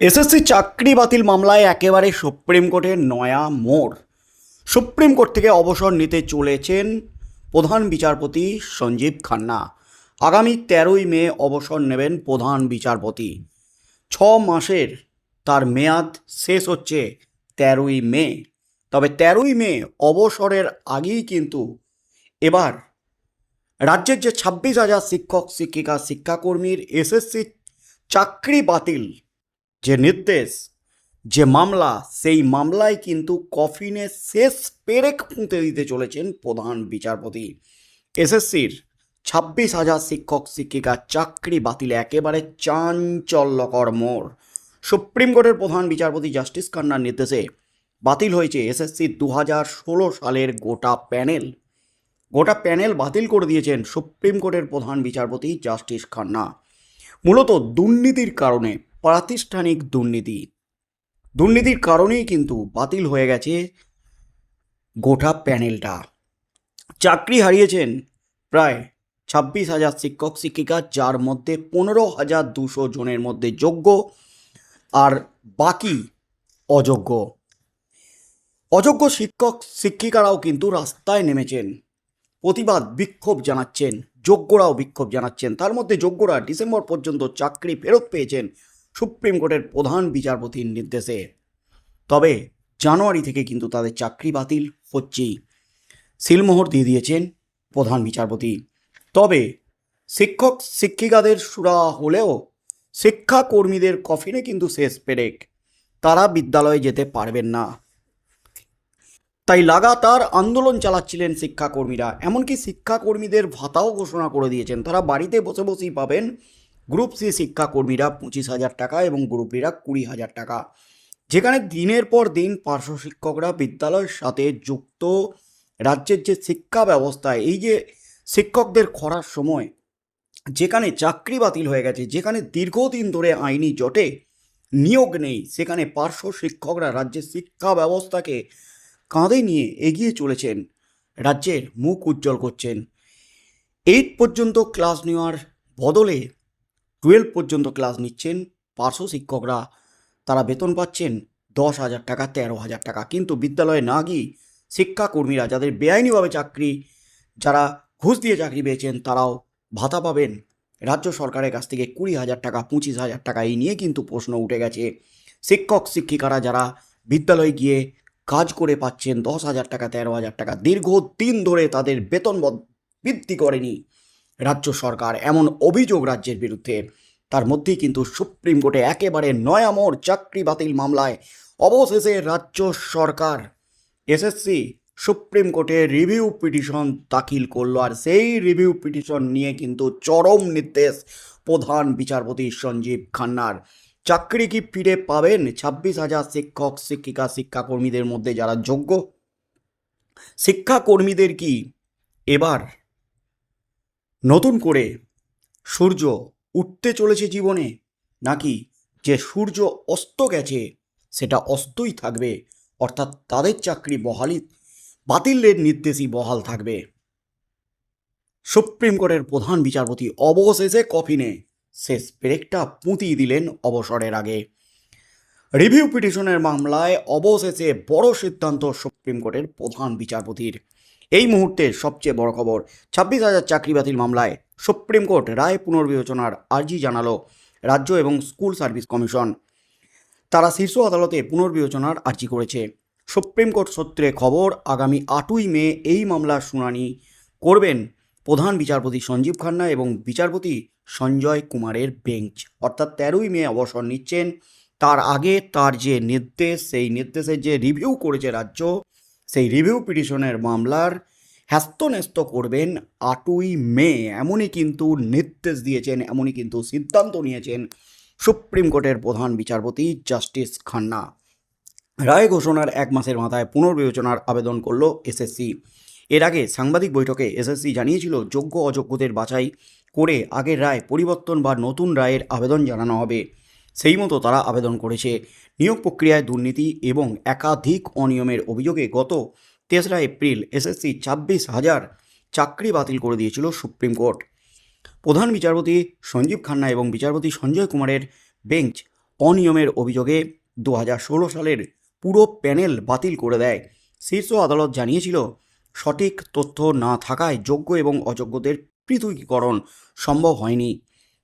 SSC চাকরি বাতিল মামলায় একেবারে সুপ্রিম কোর্টের নয়া মোড়। সুপ্রিম কোর্ট থেকে অবসর নিতে চলেছেন প্রধান বিচারপতি সঞ্জীব খান্না। আগামী তেরোই মে অবসর নেবেন প্রধান বিচারপতি। ছ মাসের তার মেয়াদ শেষ হচ্ছে তেরোই মে। তবে তেরোই মে অবসরের আগেই কিন্তু এবার রাজ্যের যে ছাব্বিশ হাজার শিক্ষক, শিক্ষিকা, শিক্ষাকর্মীর এসএসসি চাকরি বাতিল যে নির্দেশ, যে মামলা, সেই মামলায় কিন্তু কফিনে শেষ পেরেক পুঁতে দিতে চলেছেন প্রধান বিচারপতি। এসএসসির ছাব্বিশ হাজার শিক্ষক, শিক্ষিকা, চাকরি বাতিলে একেবারে চাঞ্চল্যকর মোড়। সুপ্রিম কোর্টের প্রধান বিচারপতি জাস্টিস খান্নার নির্দেশে বাতিল হয়েছে এসএসসি দু হাজার ষোলো সালের গোটা প্যানেল। গোটা প্যানেল বাতিল করে দিয়েছেন সুপ্রিম কোর্টের প্রধান বিচারপতি জাস্টিস খান্না। মূলত দুর্নীতির কারণে প্রাতিষ্ঠানিক দুর্নীতি। দুর্নীতির কারণেই কিন্তু বাতিল হয়ে গেছে গোটা প্যানেলটা। চাকরি হারিয়েছেন প্রায় ছাব্বিশ হাজার শিক্ষক, শিক্ষিকা, যার মধ্যে পনেরো হাজার দুশো জনের মধ্যে যোগ্য আর বাকি অযোগ্য। অযোগ্য শিক্ষক, শিক্ষিকারাও কিন্তু রাস্তায় নেমেছেন। প্রতিবাদ বিক্ষোভ জানাচ্ছেন, যোগ্যরাও বিক্ষোভ জানাচ্ছেন। তার মধ্যে যোগ্যরা ডিসেম্বর পর্যন্ত চাকরি ফেরত পেয়েছেন। সুপ্রিম কোর্টের প্রধান বিচারপতির নির্দেশে। তবে জানুয়ারি থেকে কিন্তু তাদের চাকরি বাতিল হচ্ছেই। সিলমোহর দিয়ে দিয়েছেন প্রধান বিচারপতি। তবে শিক্ষক, শিক্ষিকাদের সুরা হলেও শিক্ষাকর্মীদের কফিনে কিন্তু শেষ পেরেক। তারা বিদ্যালয়ে যেতে পারবেন না। তাই লাগাতার আন্দোলন চালাচ্ছিলেন শিক্ষাকর্মীরা। এমনকি শিক্ষাকর্মীদের ভাতাও ঘোষণা করে দিয়েছেন। তারা বাড়িতে বসে বসেই পাবেন গ্রুপ সি শিক্ষাকর্মীরা পঁচিশ হাজার টাকা এবং গ্রুপ ডিরা কুড়ি হাজার টাকা। যেখানে দিনের পর দিন পার্শ্ব শিক্ষকরা বিদ্যালয়ের সাথে যুক্ত, রাজ্যের যে শিক্ষা ব্যবস্থা, এই যে শিক্ষকদের খরার সময়, যেখানে চাকরি বাতিল হয়ে গেছে, যেখানে দীর্ঘদিন ধরে আইনি জটে নিয়োগ নেই, সেখানে পার্শ্ব শিক্ষকরা রাজ্যের শিক্ষা ব্যবস্থাকে কাঁধে নিয়ে এগিয়ে চলেছেন, রাজ্যের মুখ উজ্জ্বল করছেন। এইট পর্যন্ত ক্লাস নেওয়ার বদলে টুয়েলভ পর্যন্ত ক্লাস নিচ্ছেন, পার্শ্ব শিক্ষকরা। তারা বেতন পাচ্ছেন দশ হাজার টাকা, তেরো হাজার টাকা। কিন্তু বিদ্যালয়ে না গিয়ে শিক্ষাকর্মীরা যাদের বেআইনিভাবে চাকরি, যারা ঘুষ দিয়ে চাকরি পেয়েছেন, তারাও ভাতা পাবেন। রাজ্য সরকারের কাছ থেকে কুড়ি হাজার টাকা, পঁচিশ হাজার টাকা এই নিয়ে কিন্তু প্রশ্ন উঠে গেছে। শিক্ষক, শিক্ষিকারা যারা বিদ্যালয়ে গিয়ে কাজ করে পাচ্ছেন দশ হাজার টাকা, তেরো হাজার টাকা দীর্ঘ দিন ধরে তাদের বেতন বদ- বৃদ্ধি করেনি। রাজ্য সরকার এমন অভিযোগ রাজ্যের বিরুদ্ধে। তার মধ্যেই কিন্তু সুপ্রিম কোর্টে একেবারে নয়ামোর চাকরি বাতিল মামলায় অবশেষে রাজ্য সরকার এসএসসি সুপ্রিম কোর্টে রিভিউ পিটিশন দাখিল করল। আর সেই রিভিউ পিটিশন নিয়ে কিন্তু চরম নির্দেশ প্রধান বিচারপতি সঞ্জীব খান্নার। চাকরি কি ফিরে পাবেন? ছাব্বিশ হাজার শিক্ষক, শিক্ষিকা, শিক্ষাকর্মীদের মধ্যে যারা যোগ্য, শিক্ষাকর্মীদের কি এবার নতুন করে সূর্য উঠতে চলেছে জীবনে নাকি যে সূর্য অস্ত গেছে সেটা অস্তই থাকবে, অর্থাৎ তাদের চাকরি বহালি, বাতিলের নির্দেশই বহাল থাকবে। সুপ্রিম কোর্টের প্রধান বিচারপতি অবশেষে কফিনে শেষ ব্রেকটা পুঁতিয়ে দিলেন অবসরের আগে। রিভিউ পিটিশনের মামলায় অবশেষে বড় সিদ্ধান্ত সুপ্রিম কোর্টের প্রধান বিচারপতির। এই মুহূর্তের সবচেয়ে বড় খবর, ছাব্বিশ হাজার চাকরি বাতিল মামলায় সুপ্রিম কোর্ট রায় পুনর্বিবেচনার আর্জি জানালো রাজ্য এবং স্কুল সার্ভিস কমিশন। তারা শীর্ষ আদালতে পুনর্বিবেচনার আর্জি করেছে। সুপ্রিম কোর্ট সূত্রে খবর, আগামী আটই মে এই মামলার শুনানি করবেন প্রধান বিচারপতি সঞ্জীব খান্না এবং বিচারপতি সঞ্জয় কুমারের বেঞ্চ। অর্থাৎ তেরোই মে অবসর নিচ্ছেন। তার আগে তার যে নির্দেশ, সেই নির্দেশের যে রিভিউ করেছে রাজ্য সেই রিভিউ পিটিশনের মামলার হ্যাস্তন্যস্ত করবেন আটই মে। এমনই কিন্তু নির্দেশ দিয়েছেন, এমনই কিন্তু সিদ্ধান্ত নিয়েছেন সুপ্রিম কোর্টের প্রধান বিচারপতি জাস্টিস খান্না। রায় ঘোষণার এক মাসের মাথায় পুনর্বিবেচনার আবেদন করল এসএসসি। এর আগে সাংবাদিক বৈঠকে এসএসসি জানিয়েছিল, যোগ্য অযোগ্যদের বাছাই করে আগের রায় পরিবর্তন বা নতুন রায়ের আবেদন জানানো হবে। সেই মতো তারা আবেদন করেছে। নিয়োগ প্রক্রিয়ায় দুর্নীতি এবং একাধিক অনিয়মের অভিযোগে গত তেসরা এপ্রিল এসএসসি ছাব্বিশ হাজার চাকরি বাতিল করে দিয়েছিল সুপ্রিম কোর্ট। প্রধান বিচারপতি সঞ্জীব খান্না এবং বিচারপতি সঞ্জয় কুমারের বেঞ্চ অনিয়মের অভিযোগে দু হাজার ষোলো সালের পুরো প্যানেল বাতিল করে দেয়। শীর্ষ আদালত জানিয়েছিল, সঠিক তথ্য না থাকায় যোগ্য এবং অযোগ্যদের পৃথকীকরণ সম্ভব হয়নি।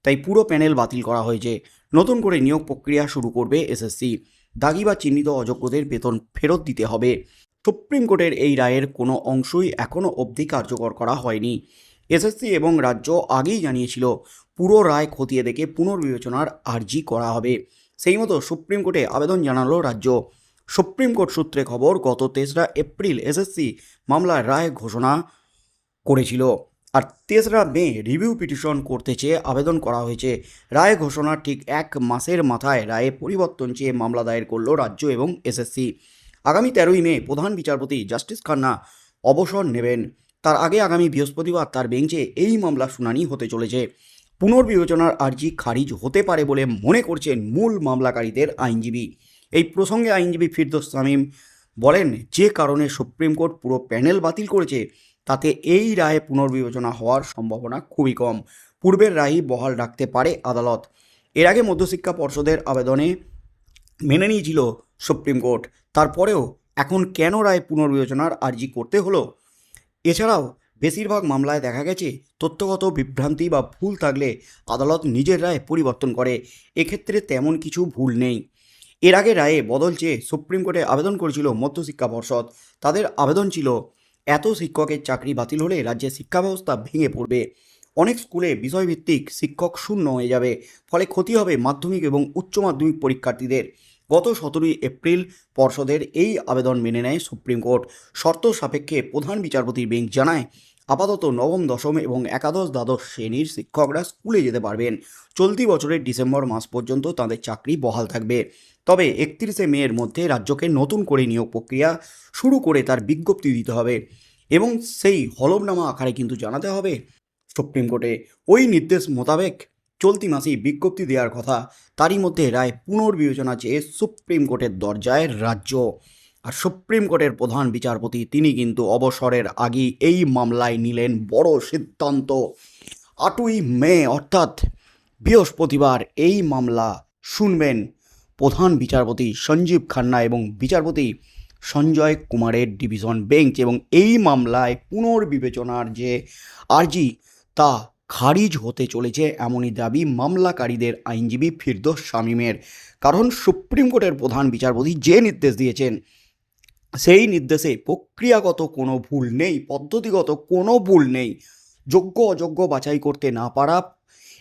তাই পুরো প্যানেল বাতিল করা হয়েছে। নতুন করে নিয়োগ প্রক্রিয়া শুরু করবে এসএসসি দাগি বা চিহ্নিত অযোগ্যদের বেতন ফেরত দিতে হবে। সুপ্রিম কোর্টের এই রায়ের কোনো অংশই এখনও অবধি কার্যকর করা হয়নি। এসএসসি এবং রাজ্য আগেই জানিয়েছিল, পুরো রায় খতিয়ে দেখে পুনর্বিবেচনার আর্জি করা হবে। সেই মতো সুপ্রিম কোর্টে আবেদন জানালো রাজ্য। সুপ্রিম কোর্ট সূত্রে খবর, গত তেসরা এপ্রিল এসএসসি মামলার রায় ঘোষণা করেছিল। আর তেসরা মে রিভিউ পিটিশন করতে চেয়ে আবেদন করা হয়েছে। রায় ঘোষণার ঠিক এক মাসের মাথায় রায়ে পরিবর্তন চেয়ে মামলা দায়ের করল রাজ্য এবং এসএসসি। আগামী তেরোই মে প্রধান বিচারপতি জাস্টিস খান্না অবসর নেবেন। তার আগে আগামী বৃহস্পতিবার তার বেঞ্চে এই মামলা শুনানি হতে চলেছে। পুনর্বিবেচনার আর্জি খারিজ হতে পারে বলে মনে করছেন মূল মামলাকারীদের আইনজীবী। এই প্রসঙ্গে আইনজীবী ফিরদোস শামীম বলেন যে কারণে সুপ্রিম কোর্ট পুরো প্যানেল বাতিল করেছে, তাতে এই রায়ে পুনর্বিবেচনা হওয়ার সম্ভাবনা খুবই কম। পূর্বের রায়ই বহাল রাখতে পারে আদালত। এর আগে মধ্যশিক্ষা পর্ষদের আবেদনে মেনে নিয়েছিল সুপ্রিম কোর্ট। তারপরেও এখন কেন রায় পুনর্বিবেচনার আর্জি করতে হলো? এছাড়াও বেশিরভাগ মামলায় দেখা গেছে, তথ্যগত বিভ্রান্তি বা ভুল থাকলে আদালত নিজের রায় পরিবর্তন করে। এক্ষেত্রে তেমন কিছু ভুল নেই। এর আগে রায়ে বদল চেয়ে সুপ্রিম কোর্টে আবেদন করেছিল মধ্যশিক্ষা পর্ষদ। তাদের আবেদন ছিল, এত শিক্ষকের চাকরি বাতিল হলে রাজ্যের শিক্ষা ব্যবস্থা ভেঙে পড়বে। অনেক স্কুলে বিষয়ভিত্তিক শিক্ষক শূন্য হয়ে যাবে, ফলে ক্ষতি হবে মাধ্যমিক এবং উচ্চ মাধ্যমিক পরীক্ষার্থীদের। গত সতেরোই এপ্রিল পর্ষদের এই আবেদন মেনে নেয় সুপ্রিম কোর্ট। শর্ত সাপেক্ষে প্রধান বিচারপতির বেঞ্চ জানায় আপাতত নবম দশম এবং একাদশ দ্বাদশ শ্রেণির শিক্ষকরা স্কুলে যেতে পারবেন। চলতি বছরের ডিসেম্বর মাস পর্যন্ত তাদের চাকরি বহাল থাকবে। তবে একত্রিশে মেয়ের মধ্যে রাজ্যকে নতুন করে নিয়োগ প্রক্রিয়া শুরু করে তার বিজ্ঞপ্তি দিতে হবে এবং সেই হলফনামা আকারে কিন্তু জানাতে হবে। সুপ্রিম কোর্টে ওই নির্দেশ মোতাবেক চলতি মাসেই বিজ্ঞপ্তি দেওয়ার কথা, তারই মধ্যে রায় পুনর্বিবেচনা চেয়ে সুপ্রিম কোর্টের দরজায় রাজ্য। আর সুপ্রিম কোর্টের প্রধান বিচারপতি তিনি কিন্তু অবসরের আগেই এই মামলায় নিলেন বড় সিদ্ধান্ত। আটই মে, অর্থাৎ বৃহস্পতিবার এই মামলা শুনবেন প্রধান বিচারপতি সঞ্জীব খান্না এবং বিচারপতি সঞ্জয় কুমারের ডিভিশন বেঞ্চ এবং এই মামলায় পুনর্বিবেচনার যে আর্জি তা খারিজ হতে চলেছে এমনই দাবি মামলাকারীদের আইনজীবী ফিরদোস শামীমের। কারণ সুপ্রিম কোর্টের প্রধান বিচারপতি যে নির্দেশ দিয়েছেন সেই নির্দেশে প্রক্রিয়াগত কোনো ভুল নেই, পদ্ধতিগত কোনো ভুল নেই। যোগ্য অযোগ্য বাছাই করতে না পারা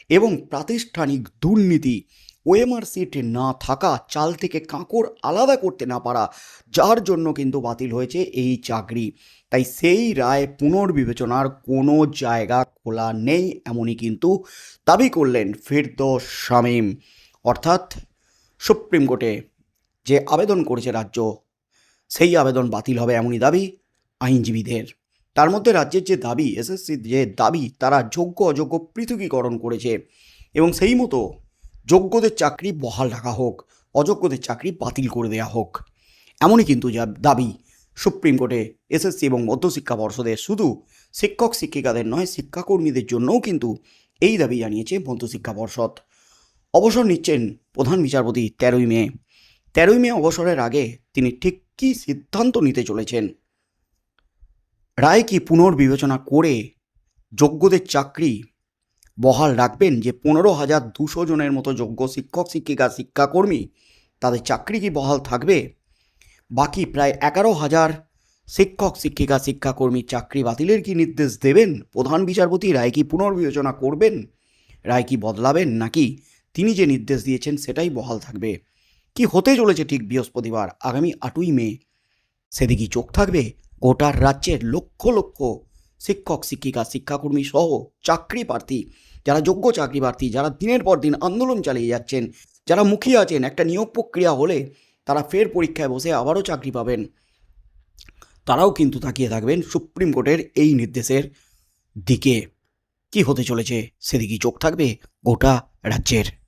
এবং প্রাতিষ্ঠানিক দুর্নীতি, ওএমআর সিট না থাকা, চাল থেকে কাঁকড় আলাদা করতে না পারা, যার জন্য কিন্তু বাতিল হয়েছে এই চাকরি। তাই সেই রায় পুনর্বিবেচনার কোনো জায়গা খোলা নেই এমনই কিন্তু দাবি করলেন ফিরদোস শামীম। অর্থাৎ সুপ্রিম কোর্টে যে আবেদন করেছে রাজ্য সেই আবেদন বাতিল হবে এমনই দাবি আইনজীবীদের। তার মধ্যে রাজ্যের যে দাবি, এসএসসির যে দাবি, তারা যোগ্য অযোগ্য পৃথকীকরণ করেছে এবং সেই মতো যোগ্যদের চাকরি বহাল রাখা হোক, অযোগ্যদের চাকরি বাতিল করে দেওয়া হোক, এমনই কিন্তু যা দাবি সুপ্রিম কোর্টে এসএসসি এবং মধ্যশিক্ষা পর্ষদের। শুধু শিক্ষক, শিক্ষিকাদের নয়, শিক্ষাকর্মীদের জন্যও কিন্তু এই দাবি জানিয়েছে মধ্যশিক্ষা পর্ষদ। অবসর নিচ্ছেন প্রধান বিচারপতি তেরোই মে। তেরোই মে অবসরের আগে তিনি ঠিক কী সিদ্ধান্ত নিতে চলেছেন? রায় কি পুনর্বিবেচনা করে যোগ্যদের চাকরি বহাল রাখবেন যে পনেরো হাজার দুশো জনের মতো যোগ্য শিক্ষক, শিক্ষিকা, শিক্ষাকর্মী তাদের চাকরি কি বহাল থাকবে? বাকি প্রায় এগারো হাজার শিক্ষক, শিক্ষিকা, শিক্ষাকর্মী চাকরি বাতিলের কি নির্দেশ দেবেন? প্রধান বিচারপতি রায় কি পুনর্বিবেচনা করবেন? রায় কি বদলাবেন? নাকি তিনি যে নির্দেশ দিয়েছেন সেটাই বহাল থাকবে? কি হতে চলেছে ঠিক বৃহস্পতিবার? আগামী আটই মে। সেদিকে চোখ থাকবে গোটার রাজ্যের লক্ষ লক্ষ শিক্ষক, শিক্ষিকা, শিক্ষাকর্মী সহ চাকরি প্রার্থী। যারা যোগ্য চাকরি প্রার্থী, যারা দিনের পর দিন আন্দোলন চালিয়ে যাচ্ছেন, যারা মুখিয়ে আছেন একটা নিয়োগ প্রক্রিয়া হলে তারা ফের পরীক্ষায় বসে আবারও চাকরি পাবেন। তারাও কিন্তু তাকিয়ে থাকবেন সুপ্রিম কোর্টের এই নির্দেশের দিকে। কি হতে চলেছে সেদিকেই চোখ থাকবে গোটা রাজ্যের।